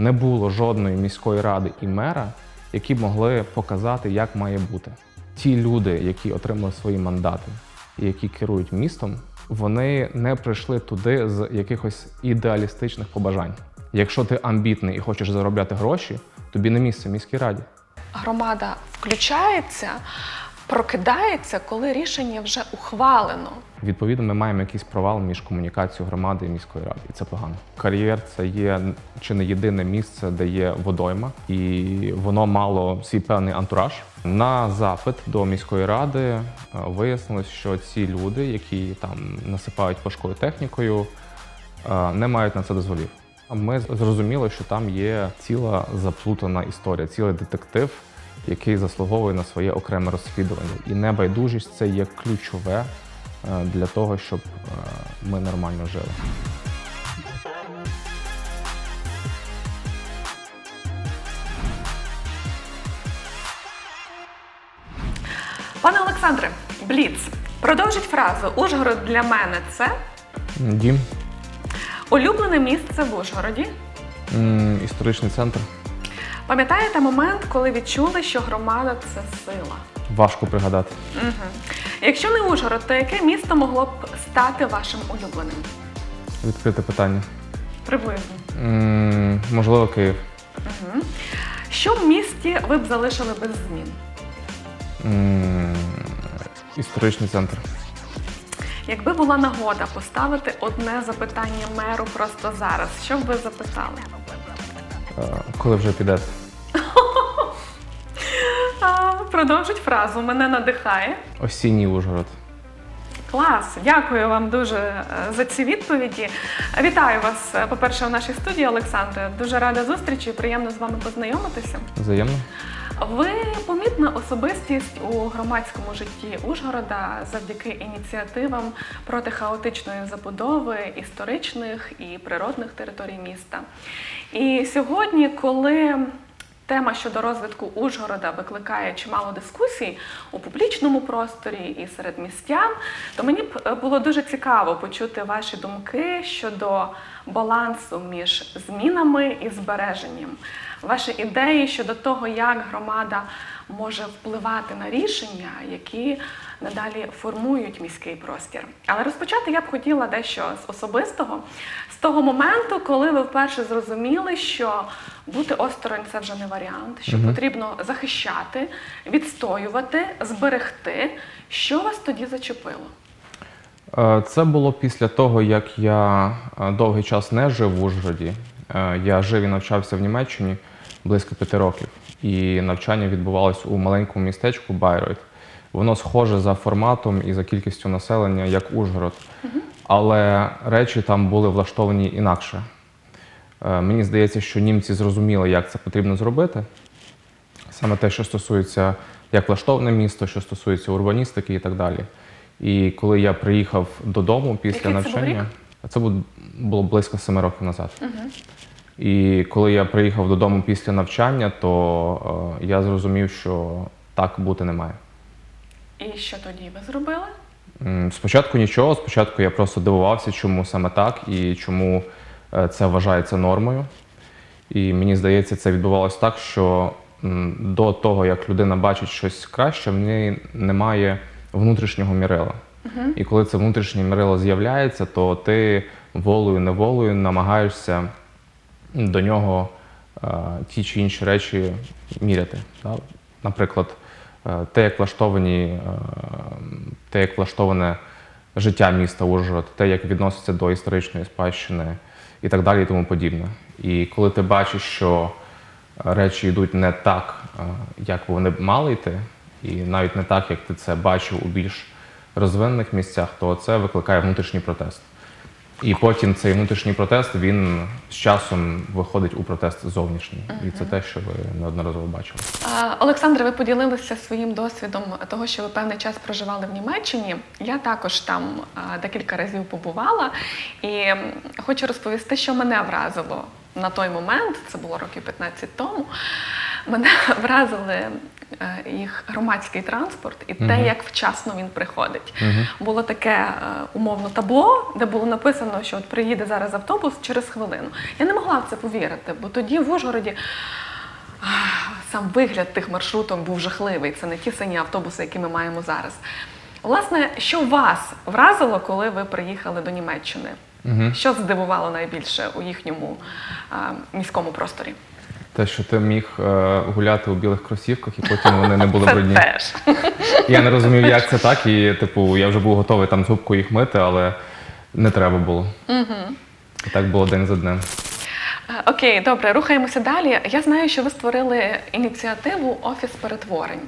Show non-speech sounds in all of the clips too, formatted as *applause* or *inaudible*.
не було жодної міської ради і мера, які могли показати, як має бути. Ті люди, які отримали свої мандати і які керують містом, вони не прийшли туди з якихось ідеалістичних побажань. Якщо ти амбітний і хочеш заробляти гроші, тобі не місце в міській раді. Громада включається, прокидається, коли рішення вже ухвалено. Відповідно, ми маємо якийсь провал між комунікацією громади і міської ради, і це погано. Кар'єр це є чи не єдине місце, де є водойма, і воно мало свій певний антураж. На запит до міської ради е, вияснилось, що ці люди, які там насипають важкою технікою, е, не мають на це дозволів. Ми зрозуміли, що там є ціла заплутана історія, цілий детектив, який заслуговує на своє окреме розслідування. І небайдужість це є ключове для того, щоб е, ми нормально жили. Пане Олександре, Бліц, продовжіть фразу Ужгород для мене це Дім, улюблене місце в Ужгороді. м, історичний центр. Пам'ятаєте момент, коли відчули, що громада це сила? Важко пригадати. Угу. Якщо не Ужгород, то яке місто могло б стати вашим улюбленим? Відкрите питання. Приблизно. М, Можливо, Київ. Угу. Що в місті ви б залишили без змін? М, Історичний центр. Якби була нагода поставити одне запитання меру просто зараз, що б ви запитали? Е, Коли вже піде? Продовжить фразу. Мене надихає. Осінній Ужгород. Клас, дякую вам дуже е, за ці відповіді. Вітаю вас, е, по-перше, у нашій студії, Олександре. Дуже рада зустрічі, приємно з вами познайомитися. Взаємно. Ви помітна особистість у громадському житті Ужгорода завдяки ініціативам проти хаотичної забудови історичних і природних територій міста. І сьогодні, коли Тема щодо розвитку Ужгорода викликає чимало дискусій у публічному просторі і серед містян. То мені б е, було дуже цікаво почути ваші думки щодо балансу між змінами і збереженням. Ваші ідеї щодо того, як громада може впливати на рішення, які надалі формують міський простір. Але розпочати я б хотіла дещо з особистого, того моменту, коли ви вперше зрозуміли, що бути осторонь це вже не варіант, що потрібно захищати, відстоювати, зберегти. Що вас тоді зачепило? Е, Це було після того, як я е, довгий час не жив в Ужгороді. Е, Я жив і навчався в Німеччині близько п'яти років. І навчання відбувалось у маленькому містечку Байройт. Воно схоже за форматом і за кількістю населення, як Ужгород. Але речі там були влаштовані інакше. Е, Мені здається, що німці зрозуміли, як це потрібно зробити. Саме те, що стосується як влаштоване місто, що стосується урбаністики і так далі. І коли я приїхав додому після Який це був навчання, це було близько семи років назад. І коли я приїхав додому після навчання, то е, я зрозумів, що так бути не має. І що тоді ви зробили? Спочатку нічого, спочатку я просто дивувався, чому саме так і чому е, це вважається нормою. І мені здається, це відбувалося так, що до того, як людина бачить щось краще, в неї немає внутрішнього мірила. І коли це внутрішнє мірило з'являється, то ти волею неволею намагаєшся до нього е, ті чи інші речі міряти. Да? Наприклад, те, як влаштовані, е, те, як влаштоване життя міста Ужгород, те, як відноситься до історичної спадщини і так далі, і тому подібне. І коли ти бачиш, що речі йдуть не так, е, як вони б мали йти, і навіть не так, як ти це бачив у більш розвинених місцях, то це викликає внутрішній протест. І потім цей внутрішній протест він з часом виходить у протест зовнішній. І це те, що ви неодноразово бачили. Олександре, ви поділилися своїм досвідом того, що ви певний час проживали в Німеччині. Я також там декілька разів побувала, і хочу розповісти, що мене вразило на той момент. Це було років 15 тому. Мене *laughs* вразили їх громадський транспорт і те, як вчасно він приходить. Мгм. Було таке е, умовно табло, де було написано, що от приїде зараз автобус через хвилину. Я не могла в це повірити, бо тоді в Ужгороді. Сам вигляд тих маршруток був жахливий. Це не ті сині автобуси, які ми маємо зараз. Власне, що вас вразило, коли ви приїхали до Німеччини? Мгм. Що здивувало найбільше у їхньому а, міському просторі? Те, що ти міг е, гуляти у білих кросівках, і потім вони не були брудні. теж. Я не розумів, як це так, і типу, я вже був готовий там з губкою їх мити, але не треба було. І так було день за днем. Е, Окей, добре, рухаємося далі. Я знаю, що ви створили ініціативу Офіс перетворень.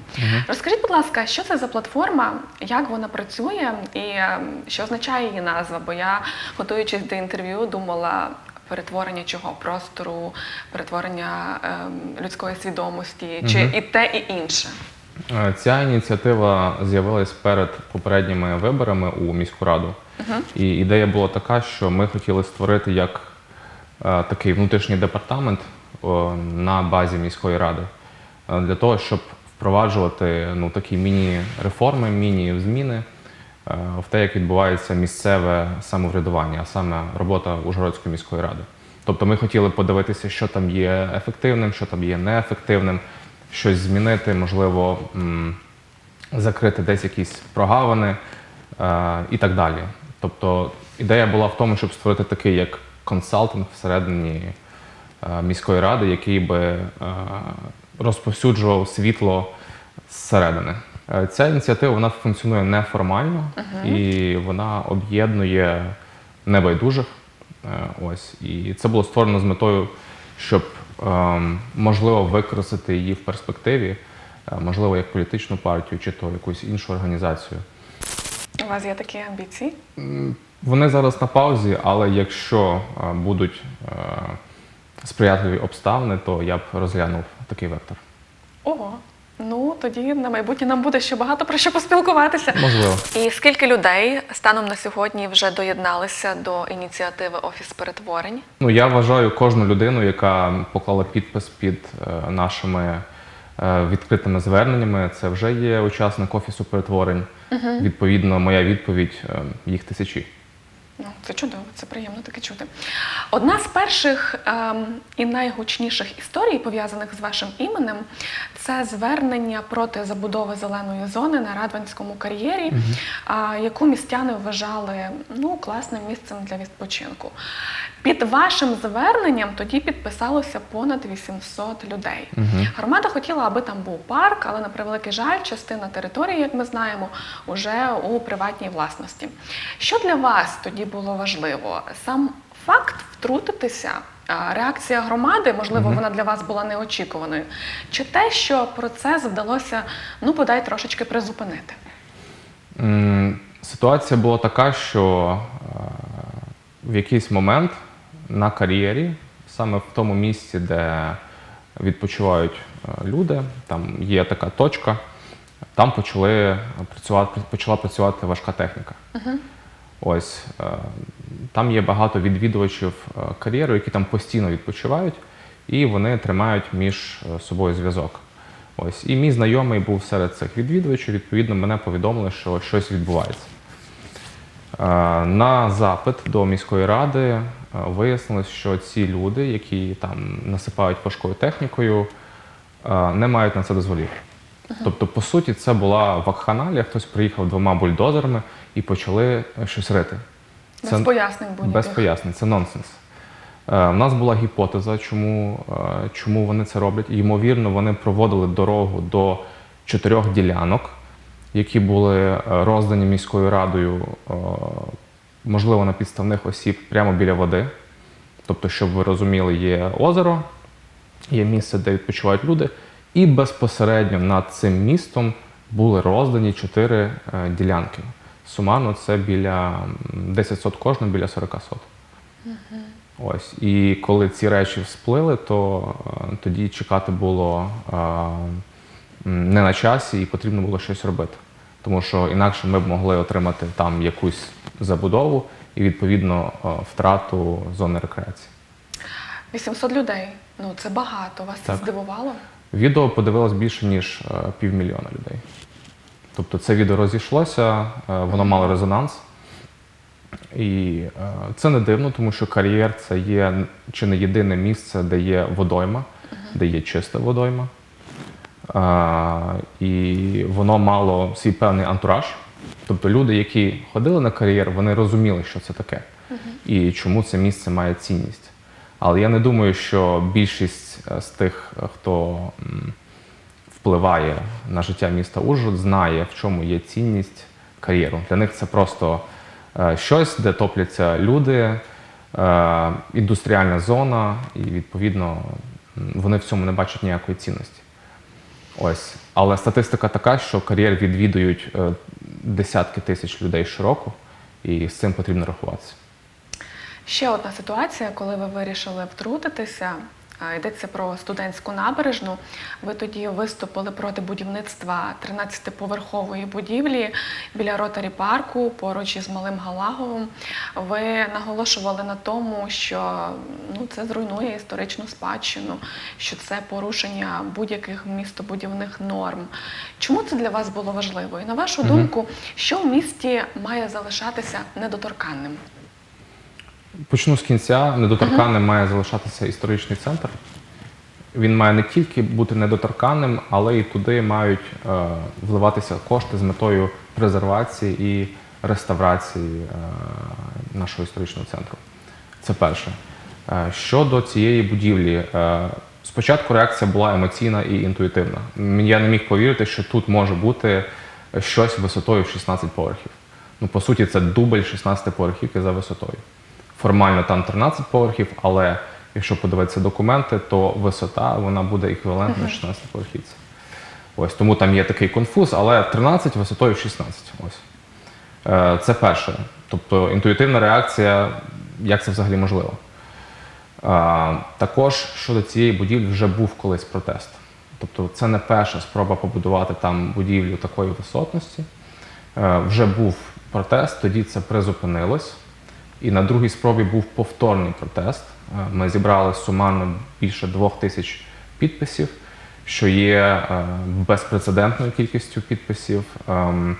Розкажіть, будь ласка, що це за платформа, як вона працює і е, що означає її назва? Бо я, готуючись до інтерв'ю, думала. Перетворення чого? Простору, перетворення ем, людської свідомості, чи Мгм. і те, і інше. Е, Ця ініціатива з'явилась перед попередніми виборами у міську раду. І ідея була така, що ми хотіли створити як е, такий внутрішній департамент о, на базі міської ради е, для того, щоб впроваджувати ну, такі міні-реформи, міні-зміни е, в те, як відбувається місцеве самоврядування, а саме робота Ужгородської міської ради. Тобто ми хотіли подивитися, що там є ефективним, що там є неефективним, щось змінити, можливо, закрити десь якісь прогавини е, і так далі. Тобто ідея була в тому, щоб створити такий як консалтинг всередині е, міської ради, який би е, розповсюджував світло зсередини. Е, Ця ініціатива вона функціонує неформально і вона об'єднує небайдужих. Е, Ось і це було створено з метою, щоб ем, можливо використати її в перспективі, е, можливо, як політичну партію чи то якусь іншу організацію. У вас є такі амбіції? Вони зараз на паузі, але якщо будуть сприятливі обставини, то я б розглянув такий вектор. Ого. Ну тоді на майбутнє нам буде ще багато про що поспілкуватися. Можливо. І скільки людей станом на сьогодні вже доєдналися до ініціативи Офіс перетворень? Ну, я вважаю кожну людину, яка поклала підпис під е, нашими е, відкритими зверненнями. Це вже є учасник офісу перетворень. Відповідно, моя відповідь е, їх тисячі. Ну, це чудово, це приємно таке чути. Одна з перших ем, і найгучніших історій, пов'язаних з вашим іменем, це звернення проти забудови зеленої зони на Радванському кар'єрі, а, яку містяни вважали ну, класним місцем для відпочинку. Під вашим зверненням тоді підписалося понад 800 людей. Громада хотіла, аби там був парк, але на превеликий жаль, частина території, як ми знаємо, уже у приватній власності. Що для вас тоді було важливо? Сам факт втрутитися, реакція громади, можливо, вона для вас була неочікуваною. Чи те, що процес вдалося ну бодай трошечки призупинити? Ситуація була така, що е, в якийсь момент на кар'єрі, саме в тому місці, де відпочивають е, люди, там є така точка, там почали працювати, почала працювати важка техніка. Ось е, там є багато відвідувачів е, кар'єру, які там постійно відпочивають, і вони тримають між собою зв'язок. Ось і мій знайомий був серед цих відвідувачів. Відповідно, мене повідомили, що щось відбувається. На запит до міської ради вияснилось, що ці люди, які там насипають важкою технікою, е, не мають на це дозволів. Тобто, по суті, це була вакханалія, хтось приїхав двома бульдозерами і почали е, щось рити. Без пояснень будь-яких. Без пояснень, це нонсенс. Е, У нас була гіпотеза, чому, е, чому вони це роблять. Ймовірно, вони проводили дорогу до чотирьох ділянок, які були е, роздані міською радою, е, можливо, на підставних осіб прямо біля води. Тобто, щоб ви розуміли, є озеро, є місце, де відпочивають люди, і безпосередньо над цим містом були роздані чотири е, ділянки. Сумарно це біля 10 сот кожна, біля 40 сот. Ось. І коли ці речі всплили, то е, тоді чекати було е, не на часі і потрібно було щось робити. Тому що інакше ми б могли отримати там якусь забудову і відповідно е, втрату зони рекреації. 800 людей. Ну це багато. Вас це здивувало? Відео подивилось більше, ніж е, півмільйона людей. Тобто це відео розійшлося, е, воно мало резонанс. І це не дивно, тому що кар'єр це є чи не єдине місце, де є водойма, де є чиста водойма. І воно мало свій певний антураж. Тобто люди, які ходили на кар'єр, вони розуміли, що це таке і чому це місце має цінність. Але я не думаю, що більшість е, з тих, хто впливає на життя міста Ужгород, знає, в чому є цінність кар'єру. Для них це просто е, щось, де топляться люди, е, індустріальна зона, і відповідно вони в цьому не бачать ніякої цінності. Ось. Але статистика така, що кар'єр відвідують е, десятки тисяч людей щороку, і з цим потрібно рахуватися. Ще одна ситуація, коли ви вирішили втрутитися. А, Йдеться про студентську набережну. Ви тоді виступили проти будівництва 13-поверхової будівлі біля ротарі парку поруч із Малим Галаговим. Ви наголошували на тому, що ну, це зруйнує історичну спадщину, що це порушення будь-яких містобудівних норм. Чому це для вас було важливо? І на вашу думку, що в місті має залишатися недоторканним? Почну з кінця. Недоторканним має залишатися історичний центр. Він має не тільки бути недоторканним, але і туди мають е, вливатися кошти з метою презервації і реставрації е, нашого історичного центру. Це перше. Е, щодо цієї будівлі, е, спочатку реакція була емоційна і інтуїтивна. Я не міг повірити, що тут може бути щось висотою в 16 поверхів. Ну, по суті, це дубль 16 поверхівки за висотою. Формально там 13 поверхів, але якщо подивитися документи, то висота вона буде еквівалентна 16 поверхівці. Ось тому там є такий конфуз, але 13 висотою 16. Ось. Е, Це перше. Тобто інтуїтивна реакція, як це взагалі можливо. Е, Також щодо цієї будівлі вже був колись протест. Тобто це не перша спроба побудувати там будівлю такої висотності. Е, Вже був протест, тоді це призупинилось. І на другій спробі був повторний протест. Е, Ми зібрали сумарно більше двох тисяч підписів, що є е, безпрецедентною кількістю підписів, ем,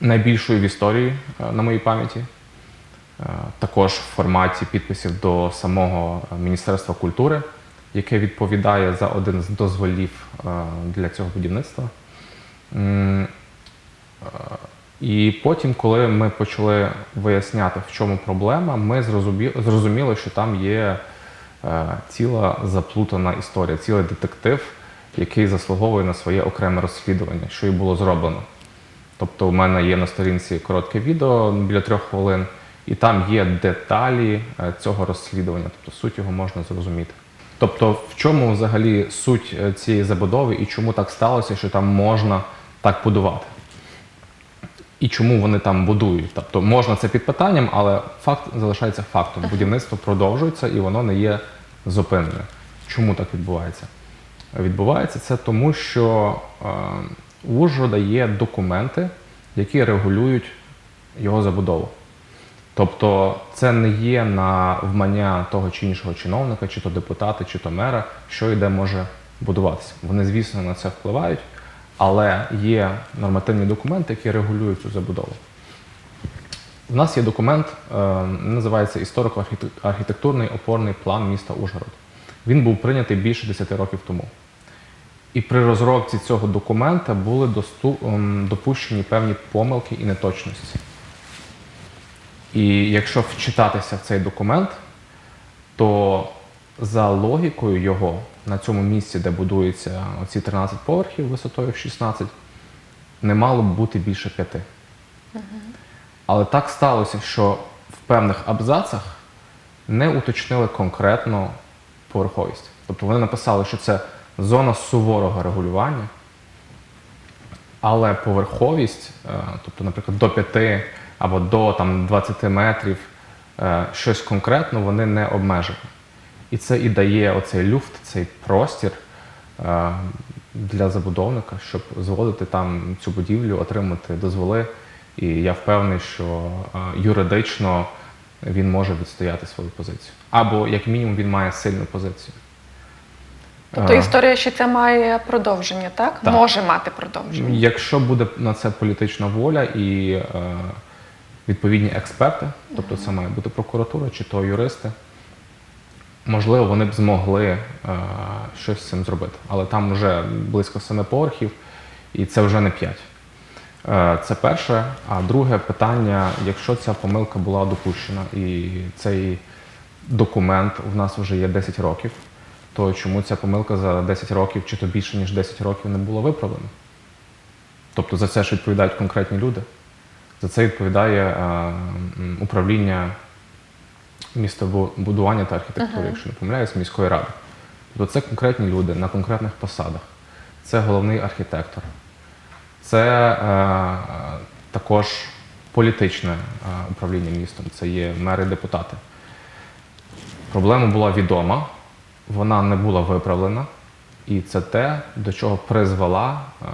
найбільшою в історії е, на моїй пам'яті. Також в форматі підписів до самого Міністерства культури, яке відповідає за один з дозволів для цього будівництва. І потім, коли ми почали виясняти, в чому проблема, ми зрозумі- зрозуміли, що там є е, ціла заплутана історія, цілий детектив, який заслуговує на своє окреме розслідування, що і було зроблено. Тобто, у мене є на сторінці коротке відео біля трьох хвилин, і там є деталі е, цього розслідування, тобто суть його можна зрозуміти. Тобто, в чому взагалі суть е, цієї забудови і чому так сталося, що там можна так будувати? І чому вони там будують? Тобто можна це під питанням, але факт залишається фактом. Будівництво продовжується і воно не є зупиненим. Чому так відбувається? Відбувається це тому, що е, Ужгорода є документи, які регулюють його забудову. Тобто це не є на вмання того чи іншого чиновника, чи то депутата, чи то мера, що і де може будуватися. Вони, звісно, на це впливають, але є нормативні документи, які регулюють цю забудову. У нас є документ, е, називається історико-архітектурний опорний план міста Ужгород. Він був прийнятий більше 10 років тому. І при розробці цього документа були ем, допущені певні помилки і неточності. І якщо вчитатися в цей документ, то за логікою його на цьому місці, де будується оці 13 поверхів висотою в 16, не мало б бути більше п'яти. Але так сталося, що в певних абзацах не уточнили конкретно поверховість. Тобто вони написали, що це зона суворого регулювання, але поверховість, е, тобто, наприклад, до 5 або до там, 20 метрів, е, щось конкретно вони не обмежили. І це і дає оцей люфт, цей простір е, для забудовника, щоб зводити там цю будівлю, отримати дозволи. І я впевнений, що е, юридично він може відстояти свою позицію. Або, як мінімум, він має сильну позицію. Тобто Е, історія ще ця має продовження, так? Так. Може мати продовження. Якщо буде на це політична воля і е, відповідні експерти, тобто це має бути прокуратура чи то юристи, можливо, вони б змогли е, щось з цим зробити. Але там вже близько семи поверхів, і це вже не п'ять. Е, Це перше. А друге питання: якщо ця помилка була допущена і цей документ в нас вже є 10 років, то чому ця помилка за 10 років чи то більше ніж 10 років не була виправлена? Тобто за це ж відповідають конкретні люди. За це відповідає е, управління містобудування та архітектури, якщо не помиляюсь, міської ради. Тобто це конкретні люди на конкретних посадах. Це головний архітектор. Це е, е, також політичне е, управління містом, це є мери депутати. Проблема була відома, вона не була виправлена, і це те, до чого призвела е,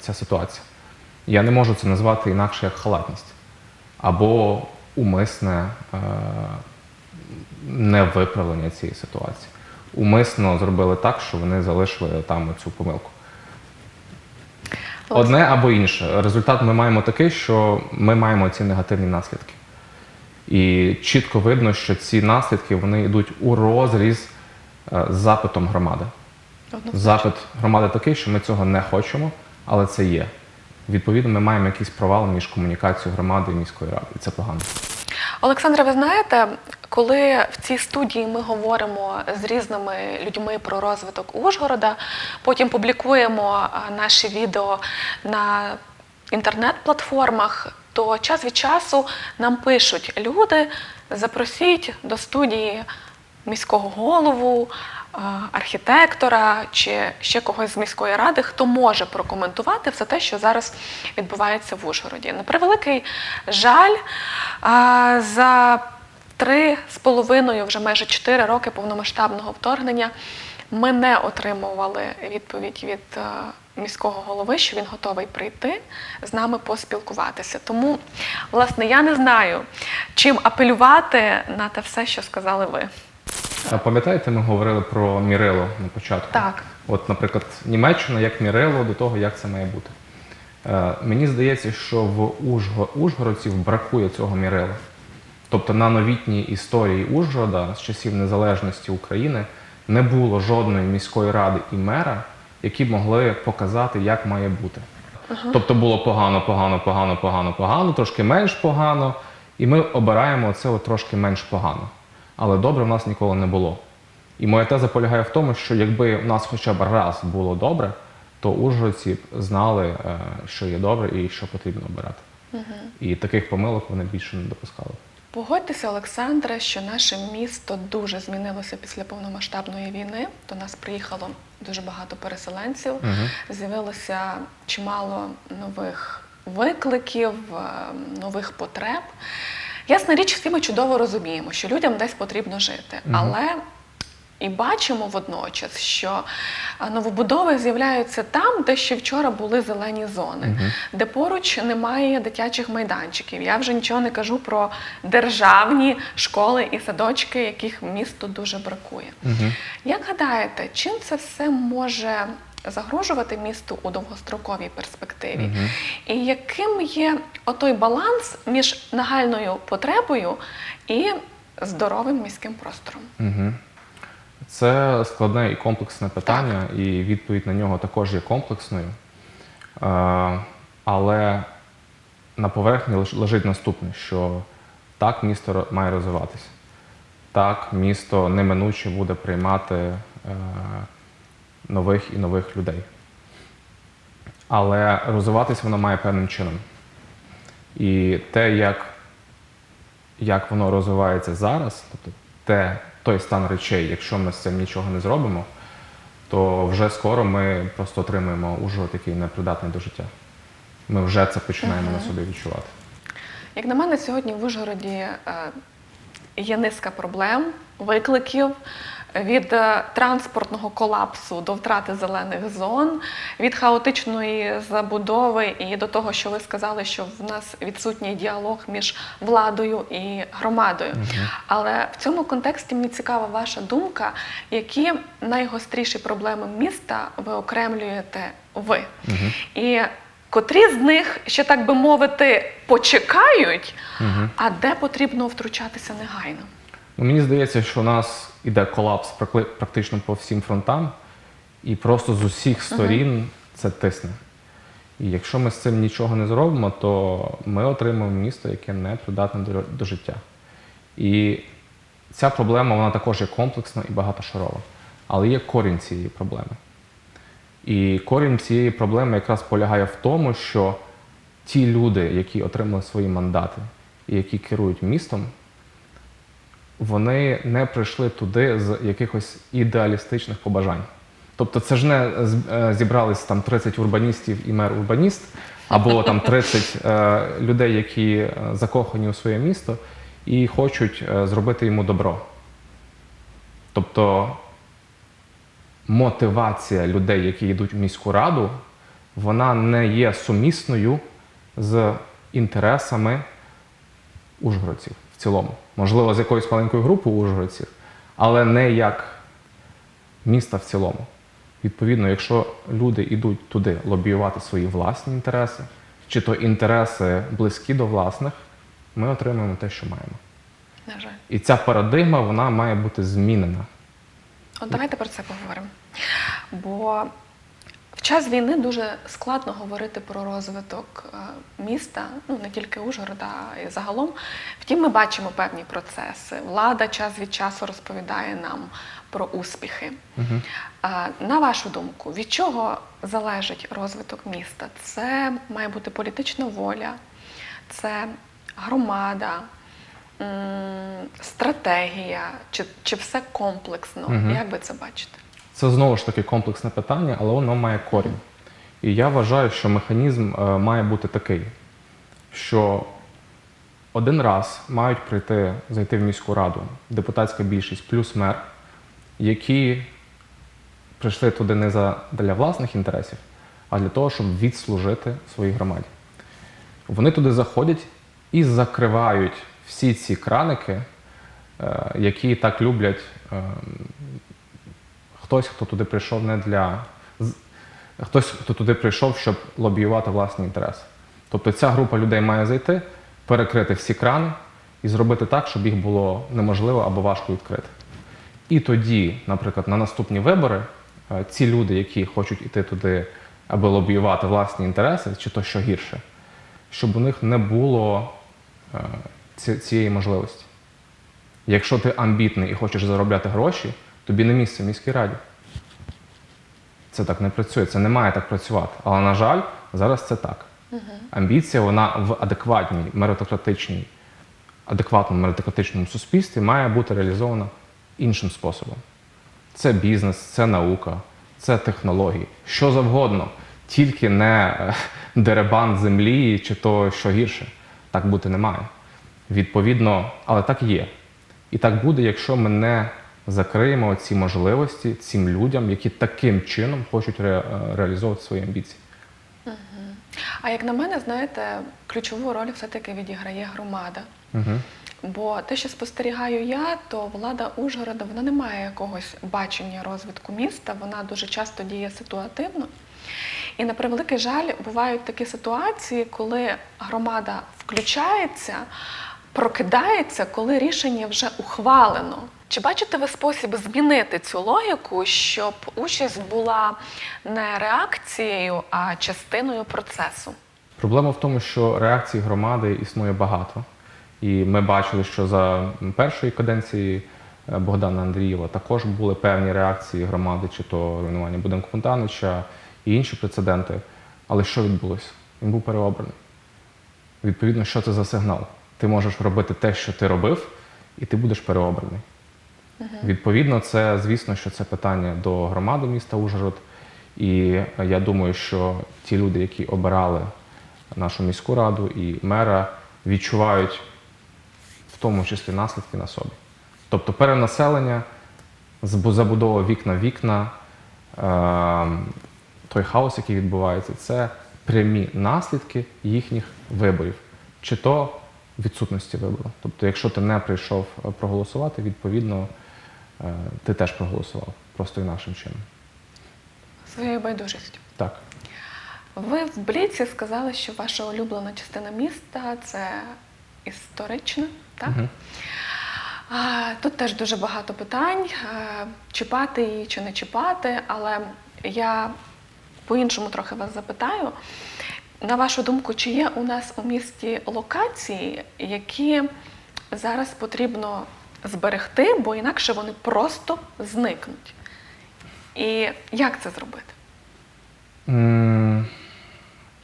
ця ситуація. Я не можу це назвати інакше як халатність або умисне е, невиправлення цієї ситуації. Умисно зробили так, що вони залишили там цю помилку. Одне або інше. Результат ми маємо такий, що ми маємо ці негативні наслідки. І чітко видно, що ці наслідки вони йдуть у розріз е, з запитом громади. Однозначно. Запит громади такий, що ми цього не хочемо, але це є. Відповідно, ми маємо якийсь провал між комунікацією громади і міської ради, і це погано. Олександре, ви знаєте, коли в цій студії ми говоримо з різними людьми про розвиток Ужгорода, потім публікуємо наші відео на інтернет-платформах, то час від часу нам пишуть люди, запросіть до студії міського голову, архітектора чи ще когось з міської ради, хто може прокоментувати все те, що зараз відбувається в Ужгороді. На превеликий жаль, а, за три з половиною, вже майже чотири роки повномасштабного вторгнення ми не отримували відповідь від е, міського голови, що він готовий прийти з нами поспілкуватися. Тому, власне, я не знаю, чим апелювати на те все, що сказали ви. Пам'ятаєте, ми говорили про мірило на початку? Так. От, наприклад, Німеччина як мірило до того, як це має бути. Е, мені здається, що в Ужго- Ужгородців бракує цього мірила. Тобто на новітній історії Ужгорода з часів незалежності України не було жодної міської ради і мера, які могли показати, як має бути. Тобто було погано, погано, погано, погано, погано, трошки менш погано, і ми обираємо це трошки менш погано. Але добре в нас ніколи не було. І моя теза полягає в тому, що якби в нас хоча б раз було добре, то ужгородці б знали, е, що є добре і що потрібно обирати. І таких помилок вони більше не допускали. Погодьтеся, Олександре, що наше місто дуже змінилося після повномасштабної війни. До нас приїхало дуже багато переселенців, угу. з'явилося чимало нових викликів, е, нових потреб. Ясна річ, всі ми чудово розуміємо, що людям десь потрібно жити, але і бачимо водночас, що новобудови з'являються там, де ще вчора були зелені зони, де поруч немає дитячих майданчиків. Я вже нічого не кажу про державні школи і садочки, яких місту дуже бракує. Як гадаєте, чим це все може загрожувати місту у довгостроковій перспективі? І яким є отой баланс між нагальною потребою і здоровим міським простором? Угу. Це складне і комплексне питання, і відповідь на нього також є комплексною. Е, але на поверхні лежить наступне, що так місто має розвиватися. Так, місто неминуче буде приймати е, нових і нових людей. Але розвиватися воно має певним чином. І те, як як воно розвивається зараз, тобто те, той стан речей, якщо ми з цим нічого не зробимо, то вже скоро ми просто отримаємо Ужгород, який непридатний до життя. Ми вже це починаємо на собі відчувати. Як на мене, сьогодні в Ужгороді е, є низка проблем, викликів, від е, транспортного колапсу до втрати зелених зон, від хаотичної забудови і до того, що ви сказали, що в нас відсутній діалог між владою і громадою. Але в цьому контексті мені цікава ваша думка, які найгостріші проблеми міста ви окремлюєте ви. І котрі з них, ще так би мовити, почекають, а де потрібно втручатися негайно? Ну, мені здається, що у нас іде колапс практично по всім фронтам, і просто з усіх сторін це тисне. І якщо ми з цим нічого не зробимо, то ми отримаємо місто, яке не придатне до, до життя. І ця проблема вона також є комплексна і багатошарова. Але є корінь цієї проблеми. І корінь цієї проблеми якраз полягає в тому, що ті люди, які отримали свої мандати і які керують містом, вони не прийшли туди з якихось ідеалістичних побажань. Тобто це ж не е, зібрались там 30 урбаністів і мер урбаніст, або там 30 е, людей, які е, закохані у своє місто і хочуть е, зробити йому добро. Тобто мотивація людей, які йдуть в міську раду, вона не є сумісною з інтересами ужгородців в цілому. Можливо, з якоюсь маленькою групою ужгородців, але не як міста в цілому. Відповідно, якщо люди йдуть туди лобіювати свої власні інтереси, чи то інтереси близькі до власних, ми отримуємо те, що маємо. На жаль. І ця парадигма вона має бути змінена. От давайте про це поговоримо. Бо час війни дуже складно говорити про розвиток е, міста, ну не тільки Ужгорода, а й загалом. Втім, ми бачимо певні процеси. Влада час від часу розповідає нам про успіхи. А, На вашу думку, від чого залежить розвиток міста? Це має бути політична воля, це громада, стратегія, чи, чи все комплексно? Мгм. Як ви це бачите? Це знову ж таки комплексне питання, але воно має корінь. І я вважаю, що механізм е, має бути такий, що один раз мають прийти, зайти в міську раду депутатська більшість плюс мер, які прийшли туди не за, для власних інтересів, а для того, щоб відслужити своїй громаді. Вони туди заходять і закривають всі ці краники, е, які так люблять е, хтось, хто туди прийшов не для. Хтось, хто туди прийшов, щоб лобіювати власні інтереси. Тобто ця група людей має зайти, перекрити всі крани і зробити так, щоб їх було неможливо або важко відкрити. І тоді, наприклад, на наступні вибори е, ці люди, які хочуть іти туди, аби лобіювати власні інтереси, чи то що гірше, щоб у них не було е, цієї можливості. Якщо ти амбітний і хочеш заробляти гроші, тобі не місце в міській раді. Це так не працює, це не має так працювати. Але, на жаль, зараз це так. Амбіція, вона в адекватній, меритократичній, адекватному меритократичному суспільстві має бути реалізована іншим способом. Це бізнес, це наука, це технології, що завгодно, тільки не е, деребан землі чи то що гірше. Так бути не має. Відповідно, але так є. І так буде, якщо ми не закриємо ці можливості цим людям, які таким чином хочуть ре- е, реалізовувати свої амбіції. А як на мене, знаєте, ключову роль все-таки відіграє громада. Угу. Бо те, що спостерігаю я, то влада Ужгорода вона не має якогось бачення розвитку міста, вона дуже часто діє ситуативно. І на превеликий жаль, бувають такі ситуації, коли громада включається, прокидається, коли рішення вже ухвалено. Чи бачите ви спосіб змінити цю логіку, щоб участь була не реакцією, а частиною процесу? Проблема в тому, що реакцій громади існує багато. І ми бачили, що за першої каденції е, Богдана Андрієва також були певні реакції громади, чи то руйнування будинку Фонтанича і інші прецеденти. Але що відбулося? Він був переобраний. Відповідно, що це за сигнал? Ти можеш робити те, що ти робив, і ти будеш переобраний. Відповідно, це звісно, що це питання до громади міста Ужгород. І я думаю, що ті люди, які обирали нашу міську раду і мера, відчувають в тому числі наслідки на собі. Тобто перенаселення забудова вікна вікна, е, той хаос, який відбувається, це прямі наслідки їхніх виборів, чи то відсутності вибору. Тобто, якщо ти не прийшов е, проголосувати, відповідно ти теж проголосував, просто інакшим чином. Своєю байдужістю. Так. Ви в Бліці сказали, що ваша улюблена частина міста це історична, так? Тут теж дуже багато питань, е, чіпати її чи не чіпати, але я по-іншому трохи вас запитаю. На вашу думку, чи є у нас у місті локації, які зараз потрібно зберегти, бо інакше вони просто зникнуть? І як це зробити?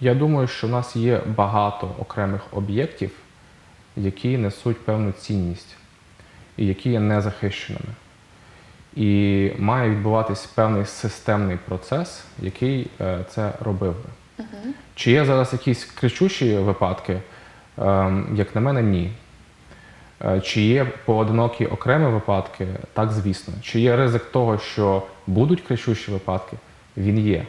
Я думаю, що в нас є багато окремих об'єктів, які несуть певну цінність і які є незахищеними. І має відбуватись певний системний процес, який е, це робив би. Чи є зараз якісь кричущі випадки? Ем, Як на мене, ні. Е, Чи є поодинокі окремі випадки? Так, звісно. Чи є ризик того, що будуть кричущі випадки? Він є.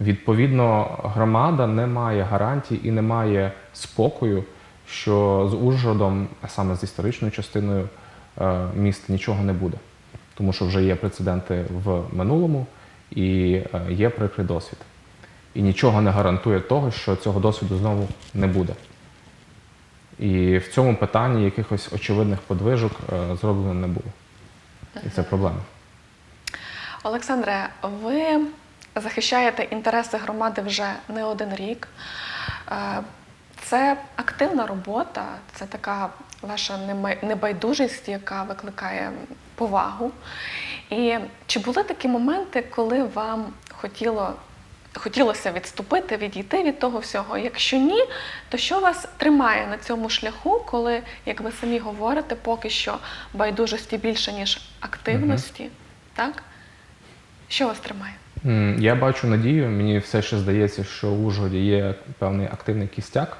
Відповідно, громада не має гарантій і не має спокою, що з Ужгородом, а саме з історичною частиною е, міста, нічого не буде. Тому що вже є прецеденти в минулому і е, є прикрий досвід. І нічого не гарантує того, що цього досвіду знову не буде. І в цьому питанні якихось очевидних подвижок е, зроблено не було. І це проблема. Олександре, ви захищаєте інтереси громади вже не один рік. Е, Це активна робота, це така ваша небайдужість, яка викликає повагу. І чи були такі моменти, коли вам хотіло, хотілося відступити, відійти від того всього? Якщо ні, то що вас тримає на цьому шляху, коли, як ви самі говорите, поки що байдужості більше, ніж активності? Так? Що вас тримає? Я бачу надію, мені все ще здається, що в Ужгороді є певний активний кістяк,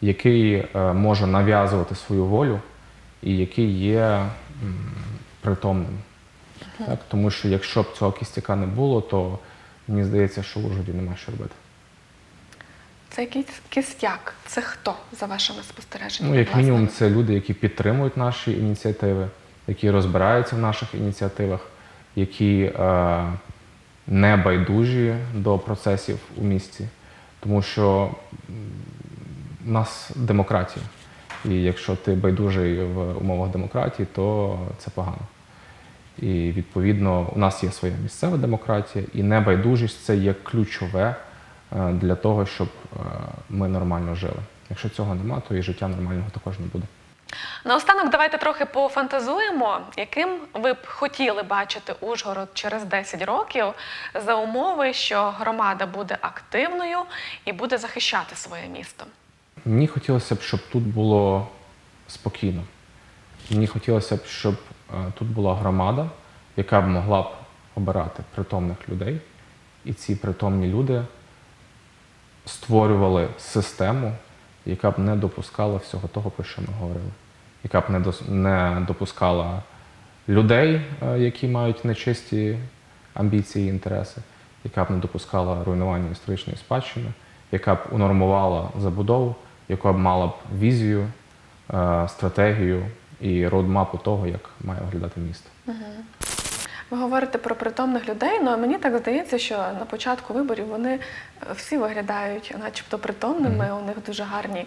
який е, може нав'язувати свою волю і який є притомним. Так? Тому що якщо б цього кістяка не було, то мені здається, що в Ужгороді немає що робити. Це кістяк. Це хто за вашими спостереженнями? Ну, як мінімум, це люди, які підтримують наші ініціативи, які розбираються в наших ініціативах, які е, не байдужі до процесів у місті. Тому що у нас демократія. І якщо ти байдужий в умовах демократії, то це погано. І відповідно у нас є своя місцева демократія, і небайдужість це є ключове е, для того, щоб е, ми нормально жили. Якщо цього нема, то і життя нормального також не буде. Наостанок давайте трохи пофантазуємо, яким ви б хотіли бачити Ужгород через 10 років за умови, що громада буде активною і буде захищати своє місто. Мені хотілося б, щоб тут було спокійно. Мені хотілося б, щоб тут була громада, яка б могла б обирати притомних людей, і ці притомні люди створювали систему, яка б не допускала всього того, про що ми говорили, яка б не допускала людей, е, які мають нечисті амбіції і інтереси, яка б не допускала руйнування історичної спадщини, яка б унормувала забудову, яка б мала б візію, е, стратегію і родмапу того, як має виглядати місто. Ви говорите про притомних людей, ну а мені так здається, що на початку виборів вони е, всі виглядають, начебто, притомними. У них дуже гарні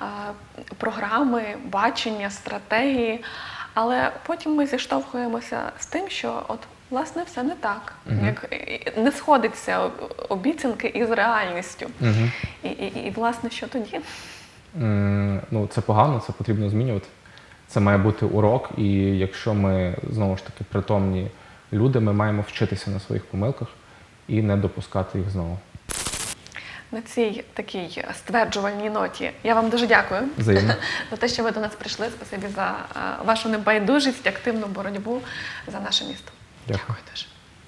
а, програми, бачення, стратегії. Але потім ми зіштовхуємося з тим, що от власне все не так, Мгм. як не сходиться обіцянки із реальністю. Угу. І, і, і власне, що тоді? М, Ну, це погано, це потрібно змінювати. Це має бути урок, і якщо ми знову ж таки притомні люди, ми маємо вчитися на своїх помилках і не допускати їх знову. На цій такій стверджувальній ноті я вам дуже дякую Взаємно. *laughs* за те, що ви до нас прийшли. Спасибі за е, вашу небайдужість, активну боротьбу за наше місто. Дякую. Дякую дуже.